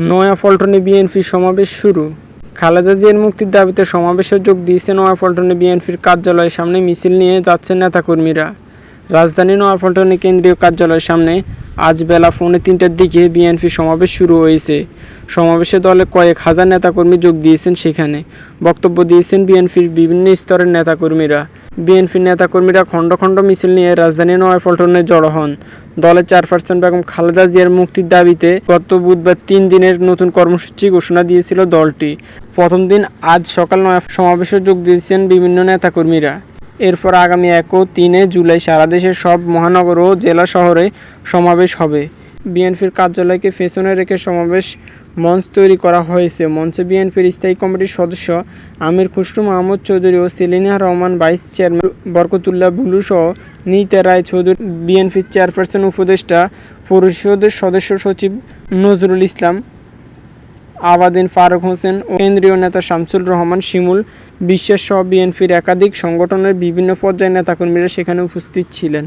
নয়াপল্টনে বিএনপি সমাবেশ শুরু। খালেদা জিয়ার মুক্তির দাবিতে সমাবেশে যোগ দিয়েছে নয়াপল্টনে বিএনপির কার্যালয়ের সামনে মিছিল নিয়ে যাচ্ছে নেতাকর্মীরা। রাজধানী নয়াপল্টনে কেন্দ্রীয় কার্যালয়ের সামনে আজ বেলা পৌনে তিনটার দিকে বিএনপি সমাবেশ শুরু হয়েছে। সমাবেশে দলে কয়েক হাজার নেতাকর্মী যোগ দিয়েছেন সেখানে। বক্তব্য দিয়েছেন বিএনপির বিভিন্ন স্তরের নেতাকর্মীরা। বিএনপির নেতাকর্মীরা খণ্ড খণ্ড মিছিল নিয়ে রাজধানী নয়াপল্টনে জড়ো হন। দলের চেয়ারপারসন বেগম খালেদা জিয়ার মুক্তির দাবিতে গত বুধবার তিন দিনের নতুন কর্মসূচি ঘোষণা দিয়েছিল দলটি। প্রথম দিন আজ সকাল নয় সমাবেশে যোগ দিয়েছেন বিভিন্ন নেতাকর্মীরা। এরপর আগামী এক ও তিনে জুলাই সারা দেশের সব মহানগর ও জেলা শহরে সমাবেশ হবে। বিএনপির কার্যালয়কে পেছনে রেখে সমাবেশ মঞ্চ তৈরি করা হয়েছে। মঞ্চে বিএনপির স্থায়ী কমিটির সদস্য আমির খুসরু মাহমুদ চৌধুরী ও সেলিনা রহমান ভাইস চেয়ারম্যান বরকতুল্লাহ বুলু সহ নীতা রায় চৌধুরী বিএনপির চেয়ারপারসন উপদেষ্টা, পরিষদের সদস্য সচিব নজরুল ইসলাম, আবাদিন ফারুক হোসেন ও কেন্দ্রীয় নেতা শামসুল রহমান শিমুল বিশ্বাস সহ বিএনপির একাধিক সংগঠনের বিভিন্ন পর্যায়ের নেতাকর্মীরা সেখানে উপস্থিত ছিলেন।